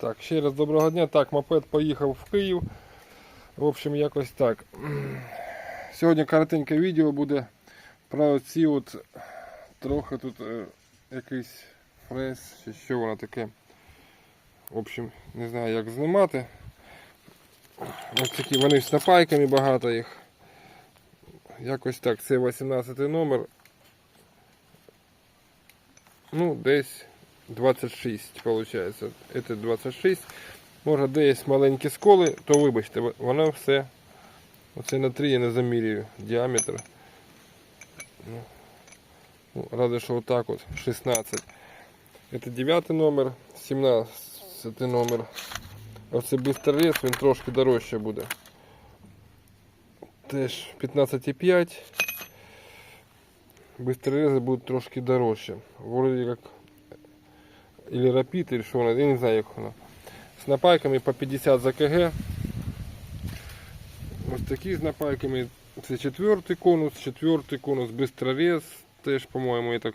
Так, ще раз доброго дня. Так, мопед поїхав в Київ. В общем, якось так. Сьогодні коротеньке відео буде про ці от трохи тут е, якийсь фрез, чи що воно таке. В общем, не знаю як знімати. Ось такі вони з напайками багато їх. Якось так, це 18 номер. Ну, десь 26 виходить. Це 26. Може де є маленькі сколи, то вибачте, воно все. Оце на 3 я не замірюю діаметр. Ну, ну, радий, що отак от 16. Це 9 номер, 17 номер. Оце бистрорез, він трошки дорожче буде. Теж 15,5. Быстрорезы будуть трошки дорожче. Вроде как Или рапид, или що воно, я не знаю як воно. З напайками по 50 за КГ. Ось такі з напайками. Це четвертий конус, четвертий конус, бистрорез. Теж, по-моєму, я так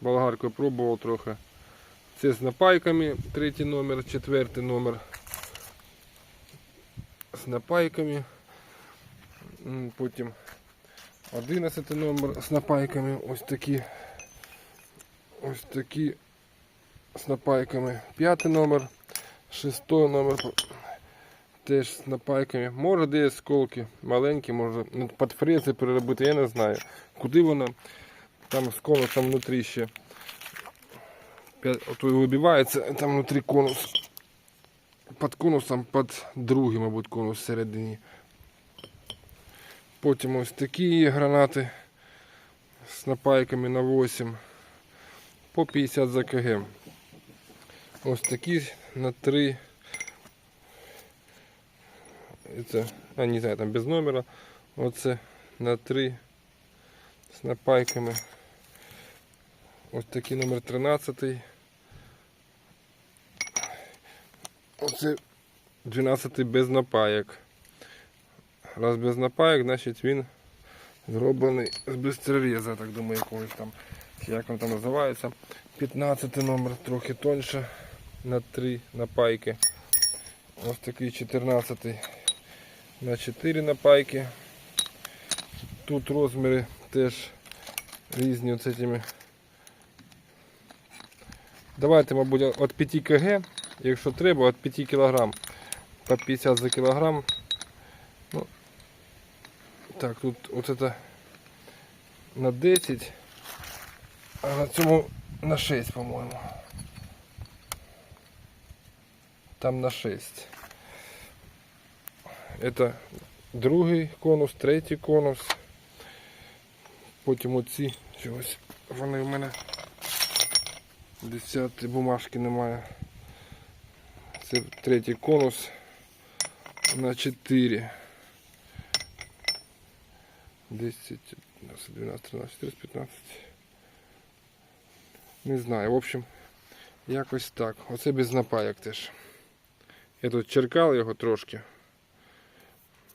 болгаркою пробував трохи. Це з напайками, третій номер, четвертий номер. З напайками. Потім 11 номер з напайками. Ось такі. Ось такі з напайками. П'ятий номер, шестой номер. Теж з напайками. Може десь сколки маленькі, може ну, під фрези переробити, я не знаю. Куди вона? Там з конусом внутрі ще. І вибивається, там внутрі конус. Під конусом, під другий, мабуть, конус всередині. Потім ось такі гранати з напайками на 8 по 50 за кг. Ось такі на 3. Це, а не знаю, там без номера. Оце на 3 з напайками. Ось такий номер 13. Оце 12 без напаяк. Раз без напаяк, значить він зроблений з бистрореза, так думаю, якогось там. Як він там називається. 15 номер, трохи тоньше на 3 напайки. Ось такий 14 на 4 напайки. Тут розміри теж різні от цими. Давайте, мабуть, від 5 кг, якщо треба, від 5 кг по 50 за кілограм. Ну, так, тут это на 10, а на цьому на 6, по-моєму. Там на 6. Это другий конус, третій конус. Потім оці чогось. Вони в мене 10 бумажки немає. Це третій конус на 4. 10, 12, 13, 14, 15. Не знаю, в общем, якось так. Оце без напаяк теж. Я тут черкав його трошки.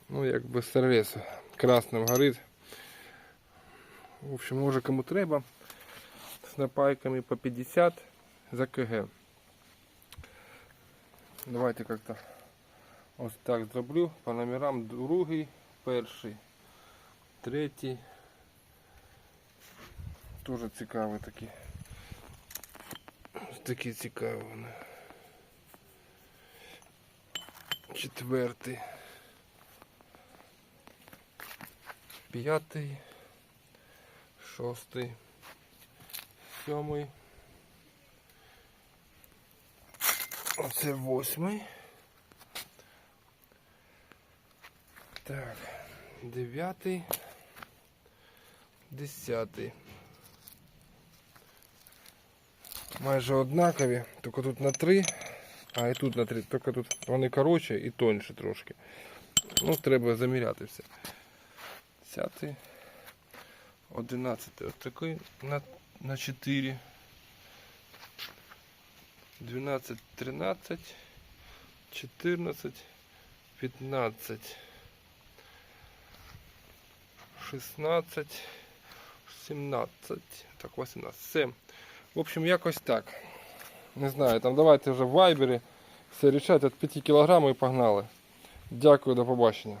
Ну, якби сервіс красним горить. В общем, може кому треба. З напайками по 50 за КГ. Давайте как-то ось так зроблю. По номерам другий, перший, третій. Тоже цікаві такі. Такі цікаві вони. Четвертий. П'ятий. Шостий. Сьомий. Оце восьмий. Так, дев'ятий. Десятий. Майже однакові, тільки тут на три, а і тут на три, тільки тут вони коротше і тоньше трошки. Ну, треба заміряти все. Десятий. Одинадцятий. Ось такий на, на 4. 12, 13, 14, 15, 16, 17, так, 18. Все. В общем, якось так. Не знаю, там давайте вже в вайбері все рішать від 5 кг і погнали. Дякую, до побачення.